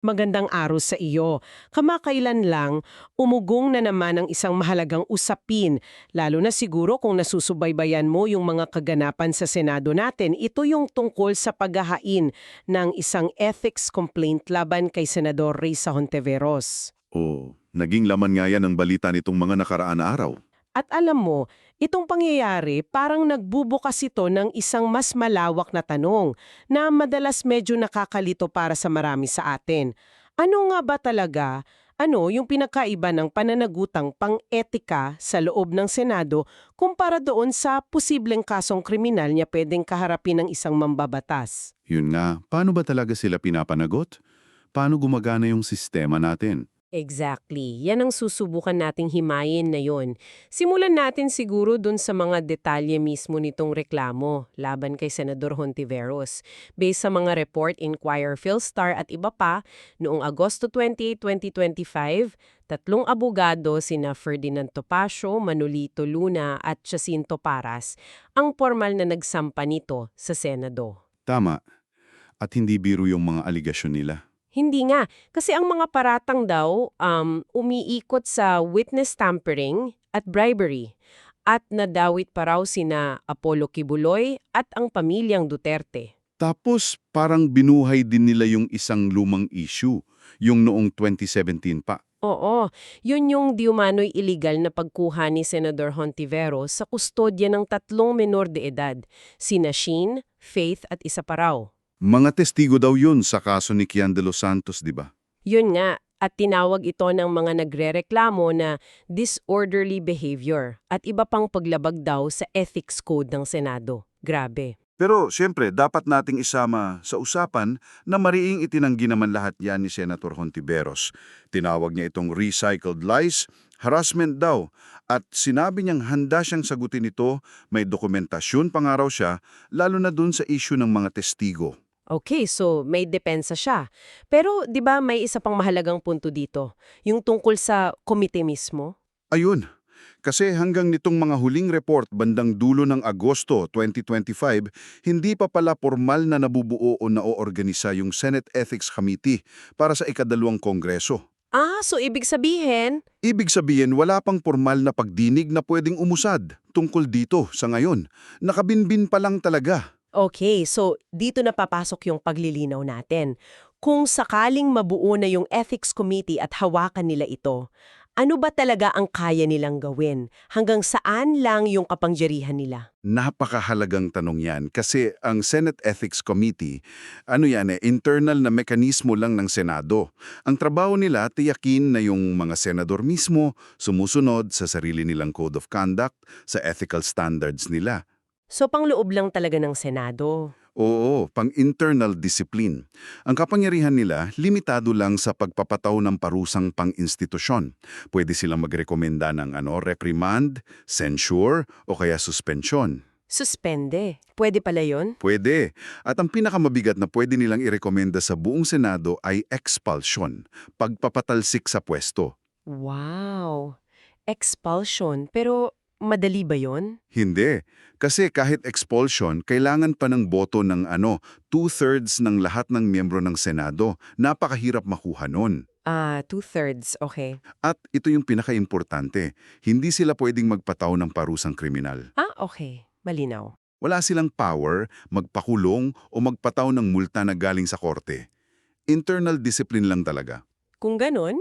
Magandang araw sa iyo. Kamakailan lang, umugong na naman ang isang mahalagang usapin, lalo na siguro kung nasusubaybayan mo yung mga kaganapan sa Senado natin. Ito yung tungkol sa paghahain ng isang ethics complaint laban kay Senador Risa Hontiveros. O, naging laman nga yan ng balita nitong mga nakaraan na araw. At alam mo, itong pangyayari parang nagbubukas ito ng isang mas malawak na tanong na madalas medyo nakakalito para sa marami sa atin. Ano nga ba talaga, ano yung pinakaiba ng pananagutang pang-etika sa loob ng Senado kumpara doon sa posibleng kasong kriminal niya pwedeng kaharapin ng isang mambabatas? Yun nga, paano ba talaga sila pinapanagot? Paano gumagana yung sistema natin? Exactly. Yan ang susubukan nating himayin na yon. Simulan natin siguro dun sa mga detalye mismo nitong reklamo laban kay Senador Hontiveros. Based sa mga report, Inquirer, Philstar at iba pa, noong Agosto 28, 2025, tatlong abogado sina Ferdinand Topacio, Manolito Luna at Jacinto Paras ang formal na nagsampa nito sa Senado. Tama. At hindi biro yung mga aligasyon nila. Hindi nga. Kasi ang mga paratang daw um, umiikot sa witness tampering at bribery. At nadawit pa raw sina Apollo Kibuloy at ang pamilyang Duterte. Tapos parang binuhay din nila yung isang lumang issue, yung noong 2017 pa. Oo, yun yung diumano'y illegal na pagkuha ni Senador Hontiveros sa kustodya ng tatlong menor de edad, sina Sheen, Faith at isa pa raw. Mga testigo daw yun sa kaso ni Kian de los Santos, di ba? Yun nga, at tinawag ito ng mga nagrereklamo na disorderly behavior at iba pang paglabag daw sa ethics code ng Senado. Grabe. Pero siyempre, dapat nating isama sa usapan na mariing itinanggi naman lahat yan ni Senator Hontiveros. Tinawag niya itong recycled lies, harassment daw, at sinabi niyang handa siyang sagutin ito, may dokumentasyon pa nga raw siya, lalo na dun sa issue ng mga testigo. Okay, so may depensa siya. Pero 'di ba may isa pang mahalagang punto dito, yung tungkol sa komite mismo? Ayun, kasi hanggang nitong mga huling report bandang dulo ng Agosto 2025, hindi pa pala formal na nabubuo o naoorganisa yung Senate Ethics Committee para sa ikadalawang kongreso. Ah, so ibig sabihin, Ibig sabihin wala pang formal na pagdinig na pwedeng umusad tungkol dito sa ngayon. Nakabinbin pa lang talaga. Okay, so dito na papasok yung paglilinaw natin. Kung sakaling mabuo na yung Ethics Committee at hawakan nila ito, ano ba talaga ang kaya nilang gawin? Hanggang saan lang yung kapangyarihan nila? Napakahalagang tanong yan kasi ang Senate Ethics Committee, ano yan eh, internal na mekanismo lang ng Senado. Ang trabaho nila tiyakin na yung mga senador mismo sumusunod sa sarili nilang code of conduct, sa ethical standards nila. So pangloob lang talaga ng Senado. Oo, pang-internal discipline. Ang kapangyarihan nila, limitado lang sa pagpapataw ng parusang pang-institusyon. Pwede silang magrekomenda ng ano, reprimand, censure, o kaya suspension. Suspende. Pwede pala yon? Pwede. At ang pinakamabigat na pwede nilang irekomenda sa buong Senado ay expulsion, pagpapatalsik sa pwesto. Wow. Expulsion. Pero madali ba yon? Hindi. Kasi kahit expulsion, kailangan pa ng boto ng ano, two-thirds ng lahat ng miyembro ng Senado. Napakahirap makuha nun. Ah, two-thirds. Okay. At ito yung pinakaimportante, hindi sila pwedeng magpataw ng parusang kriminal. Ah, okay. Malinaw. Wala silang power, magpakulong o magpataw ng multa na galing sa korte. Internal discipline lang talaga. Kung ganon,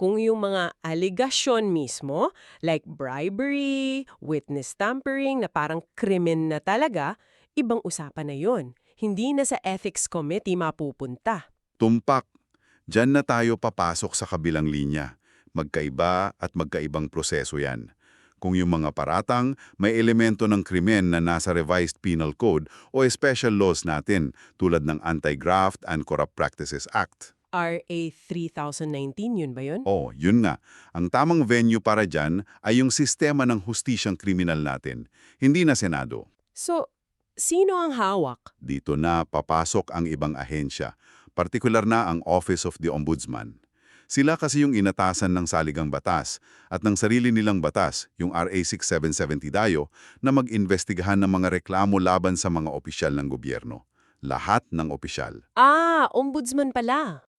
kung yung mga aligasyon mismo, like bribery, witness tampering, na parang krimen na talaga, ibang usapan na yon. Hindi na sa ethics committee mapupunta. Tumpak, dyan na tayo papasok sa kabilang linya. Magkaiba at magkaibang proseso yan. Kung yung mga paratang, may elemento ng krimen na nasa Revised Penal Code o special laws natin tulad ng Anti-Graft and Corrupt Practices Act. RA 3019, yun ba yun? Oh, yun nga. Ang tamang venue para dyan ay yung sistema ng hustisyang kriminal natin, hindi na Senado. So, sino ang hawak? Dito na papasok ang ibang ahensya, partikular na ang Office of the Ombudsman. Sila kasi yung inatasan ng saligang batas at ng sarili nilang batas, yung RA 6770 dayo, na mag-investigahan ng mga reklamo laban sa mga opisyal ng gobyerno. Lahat ng opisyal. Ah, ombudsman pala.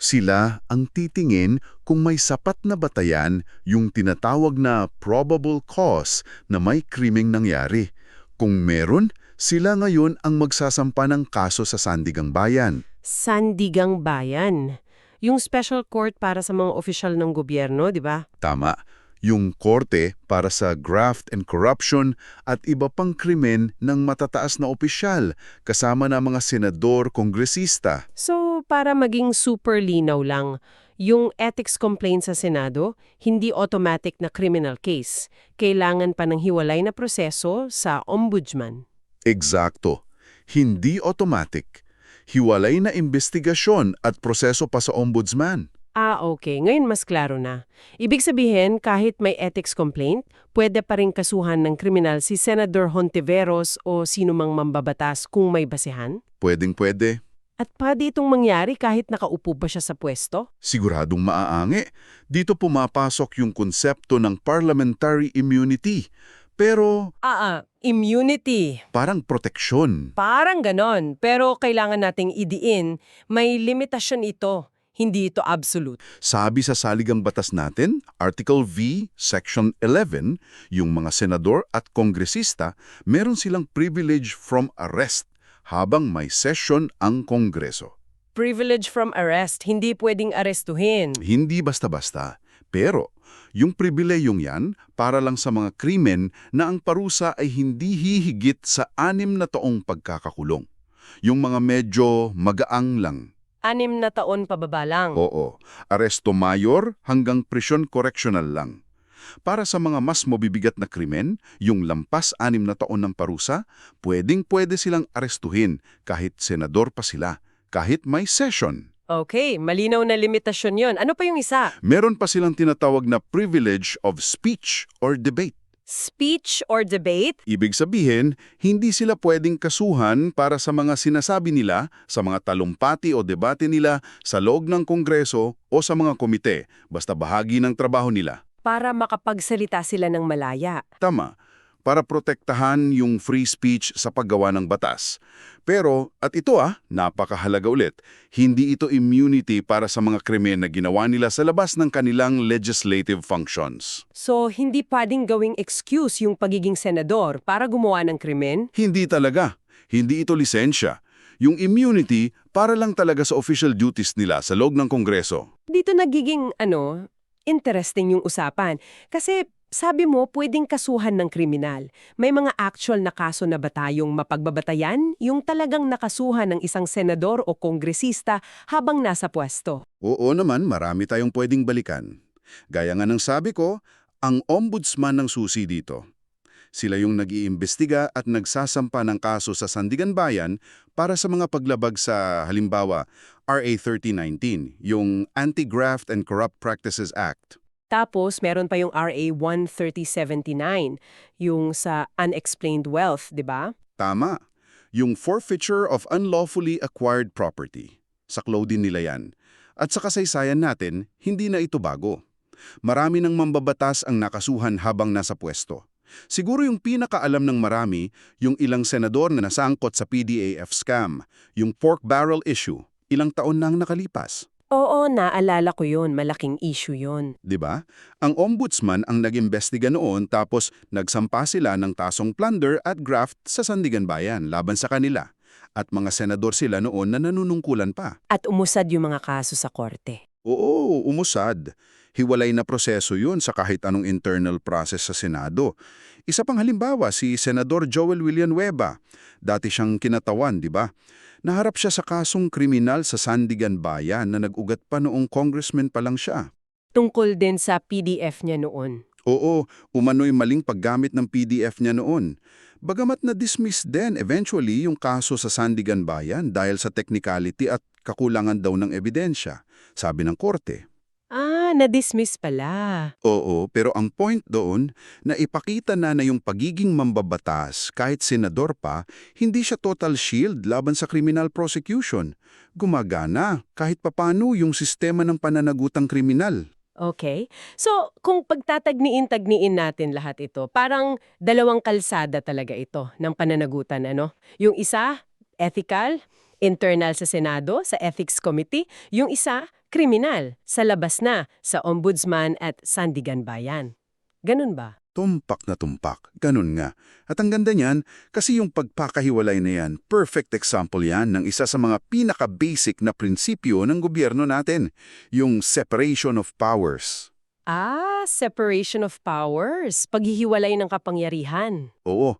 Sila ang titingin kung may sapat na batayan yung tinatawag na probable cause na may krimeng nangyari. Kung meron, sila ngayon ang magsasampa ng kaso sa Sandigang Bayan. Sandigang Bayan. Yung special court para sa mga opisyal ng gobyerno, di ba? Tama, yung korte para sa graft and corruption at iba pang krimen ng matataas na opisyal kasama na mga senador, kongresista. So, para maging super linaw lang, yung ethics complaint sa Senado, hindi automatic na criminal case. Kailangan pa ng hiwalay na proseso sa ombudsman. Eksakto. Hindi automatic. Hiwalay na investigasyon at proseso pa sa ombudsman. Ah, okay. Ngayon mas klaro na. Ibig sabihin, kahit may ethics complaint, pwede pa rin kasuhan ng kriminal si Senator Hontiveros o sino mang mambabatas kung may basehan? Pwedeng pwede. At pwede itong mangyari kahit nakaupo pa siya sa pwesto? Siguradong maaangi. Dito pumapasok yung konsepto ng parliamentary immunity. Pero Ah, ah, immunity. parang proteksyon. Parang ganon, pero kailangan nating idiin, may limitasyon ito. Hindi ito absolute. Sabi sa saligang batas natin, Article V, Section 11, yung mga senador at kongresista, meron silang privilege from arrest habang may session ang kongreso. Privilege from arrest, hindi pwedeng arestuhin. Hindi basta-basta. Pero, yung pribileyong yan para lang sa mga krimen na ang parusa ay hindi hihigit sa anim na taong pagkakakulong. Yung mga medyo magaang lang. Anim na taon pababa lang. Oo, aresto mayor hanggang prisyon correctional lang. Para sa mga mas mabibigat na krimen, yung lampas anim na taon ng parusa, pwedeng-pwede silang arestuhin kahit senador pa sila, kahit may session. Okay, malinaw na limitasyon yon. Ano pa yung isa? Meron pa silang tinatawag na privilege of speech or debate. Speech or debate? Ibig sabihin, hindi sila pwedeng kasuhan para sa mga sinasabi nila sa mga talumpati o debate nila sa loob ng kongreso o sa mga komite, basta bahagi ng trabaho nila. Para makapagsalita sila ng malaya. Tama, para protektahan yung free speech sa paggawa ng batas. Pero, at ito ah, napakahalaga ulit, hindi ito immunity para sa mga krimen na ginawa nila sa labas ng kanilang legislative functions. So, hindi pwedeng gawing excuse yung pagiging senador para gumawa ng krimen? Hindi talaga. Hindi ito lisensya. Yung immunity para lang talaga sa official duties nila sa loob ng Kongreso. Dito nagiging, ano, interesting yung usapan. Kasi sabi mo, pwedeng kasuhan ng kriminal. May mga actual na kaso na ba tayong mapagbabatayan? Yung talagang nakasuhan ng isang senador o kongresista habang nasa pwesto. Oo naman, marami tayong pwedeng balikan. Gaya nga ng sabi ko, ang ombudsman ng susi dito. Sila yung nag-iimbestiga at nagsasampa ng kaso sa Sandigan Bayan para sa mga paglabag sa, halimbawa, RA 3019, yung Anti-Graft and Corrupt Practices Act. Tapos, meron pa yung RA 13079, yung sa unexplained wealth, di ba? Tama. Yung forfeiture of unlawfully acquired property. Saklaw din nila yan. At sa kasaysayan natin, hindi na ito bago. Marami ng mambabatas ang nakasuhan habang nasa pwesto. Siguro yung pinakaalam ng marami, yung ilang senador na nasangkot sa PDAF scam, yung pork barrel issue, ilang taon nang nakalipas. Oo, naalala ko yun. Malaking issue yun. 'di ba? Ang ombudsman ang nag-imbestiga noon tapos nagsampa sila ng tasong plunder at graft sa Sandigan Bayan laban sa kanila. At mga senador sila noon na nanunungkulan pa. At umusad yung mga kaso sa korte. Oo, umusad. Hiwalay na proseso yun sa kahit anong internal process sa Senado. Isa pang halimbawa, si Senador Joel Villanueva. Dati siyang kinatawan, di ba? Naharap siya sa kasong kriminal sa Sandigan Bayan na nag-ugat pa noong congressman pa lang siya. Tungkol din sa PDF niya noon. Oo, umano'y maling paggamit ng PDF niya noon. Bagamat na-dismiss din eventually yung kaso sa Sandigan Bayan dahil sa technicality at kakulangan daw ng ebidensya, sabi ng korte. Ah, na-dismiss pala. Oo, pero ang point doon, na ipakita na na yung pagiging mambabatas kahit senador pa, hindi siya total shield laban sa criminal prosecution. Gumagana kahit papano yung sistema ng pananagutang kriminal. Okay. So, kung pagtatagniin-tagniin natin lahat ito, parang dalawang kalsada talaga ito ng pananagutan, ano? Yung isa, ethical, internal sa Senado, sa Ethics Committee. Yung isa, kriminal, sa labas na, sa Ombudsman at Sandigan Bayan. Ganun ba? Tumpak na tumpak, ganun nga. At ang ganda niyan, kasi yung pagpakahiwalay na yan, perfect example yan ng isa sa mga pinaka-basic na prinsipyo ng gobyerno natin, yung separation of powers. Ah, separation of powers, paghihiwalay ng kapangyarihan. Oo,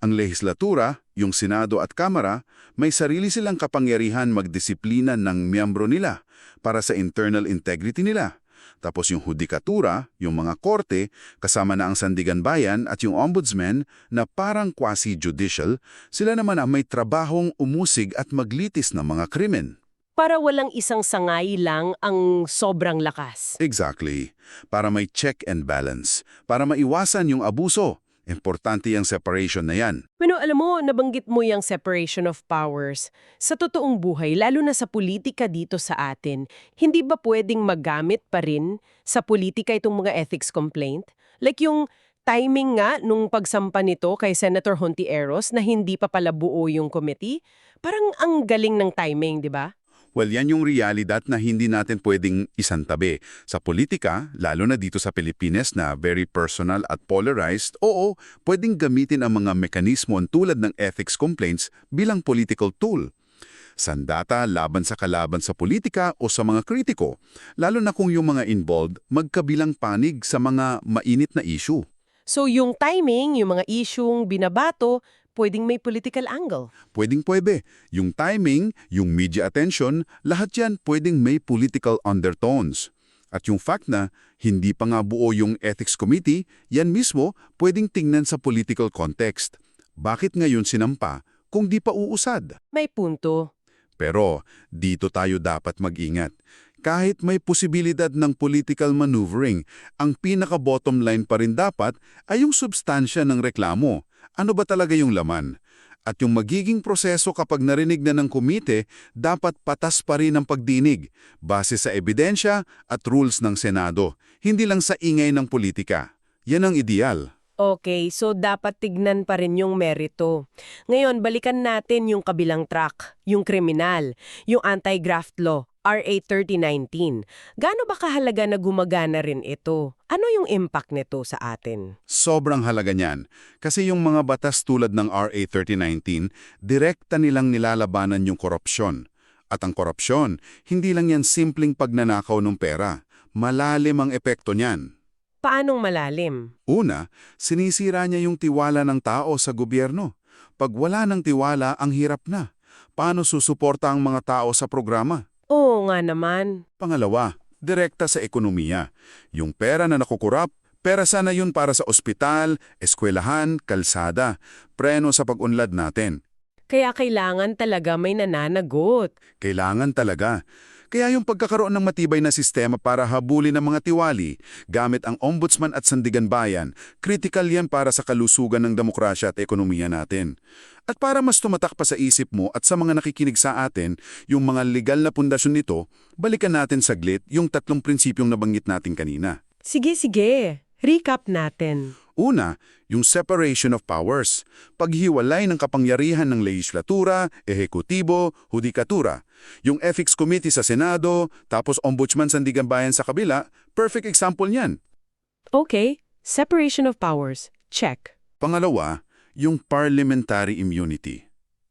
ang lehislatura, yung Senado at Kamara, may sarili silang kapangyarihan magdisiplina ng miyembro nila para sa internal integrity nila. Tapos yung hudikatura, yung mga korte, kasama na ang Sandigan Bayan at yung ombudsman na parang quasi-judicial, sila naman ang may trabahong umusig at maglitis ng mga krimen. Para walang isang sangay lang ang sobrang lakas. Exactly. Para may check and balance. Para maiwasan yung abuso. Importante yung separation na yan. Pero alam mo, nabanggit mo yung separation of powers. Sa totoong buhay, lalo na sa politika dito sa atin, hindi ba pwedeng magamit pa rin sa politika itong mga ethics complaint? Like yung timing nga nung pagsampa nito kay Senator Hontiveros na hindi pa pala buo yung committee? Parang ang galing ng timing, di ba? Well, yan yung realidad na hindi natin pwedeng isantabi. Sa politika, lalo na dito sa Pilipinas na very personal at polarized, oo, pwedeng gamitin ang mga mekanismo tulad ng ethics complaints bilang political tool. Sandata laban sa kalaban sa politika o sa mga kritiko, lalo na kung yung mga involved magkabilang panig sa mga mainit na issue. So yung timing, yung mga isyung binabato, pwedeng may political angle. Pwedeng pwede. Yung timing, yung media attention, lahat yan pwedeng may political undertones. At yung fact na hindi pa nga buo yung ethics committee, yan mismo pwedeng tingnan sa political context. Bakit ngayon sinampa kung di pa uusad? May punto. Pero dito tayo dapat mag-ingat. Kahit may posibilidad ng political maneuvering, ang pinaka-bottom line pa rin dapat ay yung substansya ng reklamo. Ano ba talaga yung laman? At yung magiging proseso kapag narinig na ng komite, dapat patas pa rin ang pagdinig, base sa ebidensya at rules ng Senado, hindi lang sa ingay ng politika. Yan ang ideal. Okay, so dapat tignan pa rin yung merito. Ngayon, balikan natin yung kabilang track, yung kriminal, yung anti-graft law, RA 3019. Gaano ba kahalaga na gumagana rin ito? Ano yung impact nito sa atin? Sobrang halaga niyan. Kasi yung mga batas tulad ng RA 3019, direkta nilang nilalabanan yung korupsyon. At ang korupsyon, hindi lang yan simpleng pagnanakaw ng pera. Malalim ang epekto niyan. Paanong malalim? Una, sinisira niya yung tiwala ng tao sa gobyerno. Pag wala ng tiwala, ang hirap na. Paano susuporta ang mga tao sa programa? Oo nga naman. Pangalawa, direkta sa ekonomiya. Yung pera na nakukurap, pera sana yun para sa ospital, eskwelahan, kalsada, preno sa pag-unlad natin. Kaya kailangan talaga may nananagot. Kailangan talaga. Kaya yung pagkakaroon ng matibay na sistema para habulin ang mga tiwali, gamit ang Ombudsman at Sandigan Bayan, critical yan para sa kalusugan ng demokrasya at ekonomiya natin. At para mas tumatak pa sa isip mo at sa mga nakikinig sa atin, yung mga legal na pundasyon nito, balikan natin saglit yung tatlong prinsipyong nabanggit natin kanina. Sige, sige. Recap natin. Una, yung separation of powers, paghiwalay ng kapangyarihan ng legislatura, ehekutibo, hudikatura. Yung ethics committee sa Senado, tapos ombudsman sandigan bayan sa kabila, perfect example niyan. Okay, separation of powers. Check. Pangalawa, yung parliamentary immunity.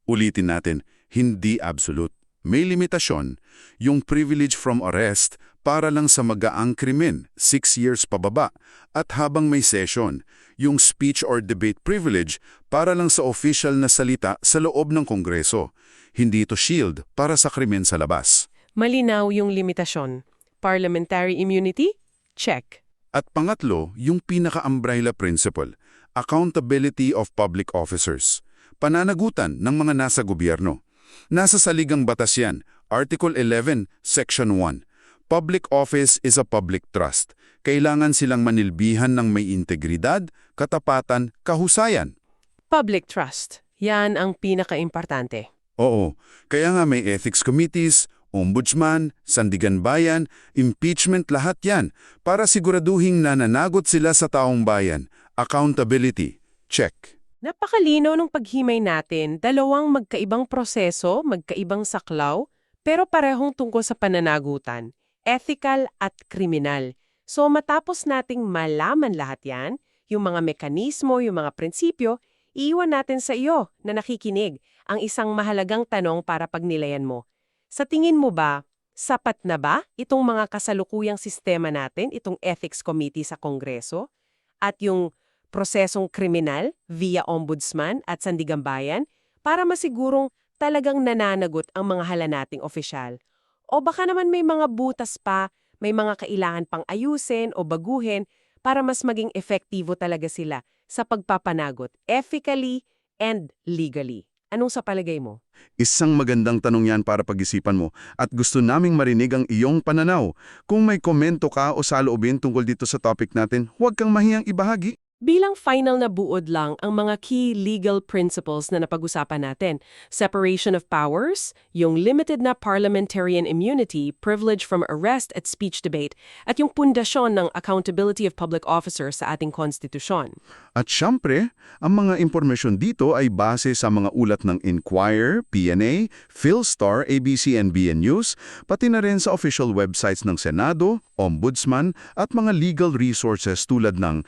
Ulitin natin, hindi absolute. May limitasyon, yung privilege from arrest para lang sa magaang krimen, 6 years pababa, at habang may session, yung speech or debate privilege para lang sa official na salita sa loob ng Kongreso. Hindi ito shield para sa krimen sa labas. Malinaw yung limitasyon. Parliamentary immunity? Check. At pangatlo, yung pinaka-umbrella principle, accountability of public officers. Pananagutan ng mga nasa gobyerno. Nasa saligang batas yan, Article 11, Section 1. Public office is a public trust. Kailangan silang manilbihan ng may integridad, katapatan, kahusayan. Public trust. Yan ang pinaka-importante. Oo, kaya nga may ethics committees, ombudsman, sandigan bayan, impeachment lahat yan para siguraduhing nananagot sila sa taong bayan. Accountability. Check. Napakalinaw ng paghimay natin, dalawang magkaibang proseso, magkaibang saklaw, pero parehong tungkol sa pananagutan, ethical at kriminal. So matapos nating malaman lahat yan, yung mga mekanismo, yung mga prinsipyo, iiwan natin sa iyo na nakikinig ang isang mahalagang tanong para pagnilayan mo. Sa tingin mo ba, sapat na ba itong mga kasalukuyang sistema natin, itong ethics committee sa Kongreso, at yung prosesong kriminal via ombudsman at sandigambayan para masigurong talagang nananagot ang mga hala nating opisyal? O baka naman may mga butas pa, may mga kailangan pang ayusin o baguhin para mas maging efektibo talaga sila sa pagpapanagot ethically and legally. Anong sa palagay mo? Isang magandang tanong yan para pag-isipan mo at gusto naming marinig ang iyong pananaw. Kung may komento ka o saloobin tungkol dito sa topic natin, huwag kang mahiyang ibahagi. Bilang final na buod lang ang mga key legal principles na napag-usapan natin. Separation of powers, yung limited na parliamentarian immunity, privilege from arrest at speech debate, at yung pundasyon ng accountability of public officers sa ating konstitusyon. At syempre, ang mga impormasyon dito ay base sa mga ulat ng Inquirer, PNA, Philstar, ABC-CBN News, pati na rin sa official websites ng Senado, Ombudsman at mga legal resources tulad ng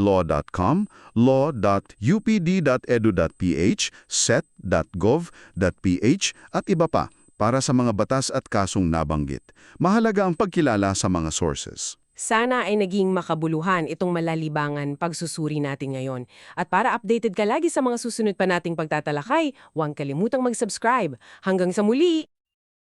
hklaw.com, law.upd.edu.ph, set.gov.ph at iba pa para sa mga batas at kasong nabanggit. Mahalaga ang pagkilala sa mga sources. Sana ay naging makabuluhan itong malalibangan pagsusuri natin ngayon. At para updated ka lagi sa mga susunod pa nating pagtatalakay, huwag kalimutang mag-subscribe. Hanggang sa muli!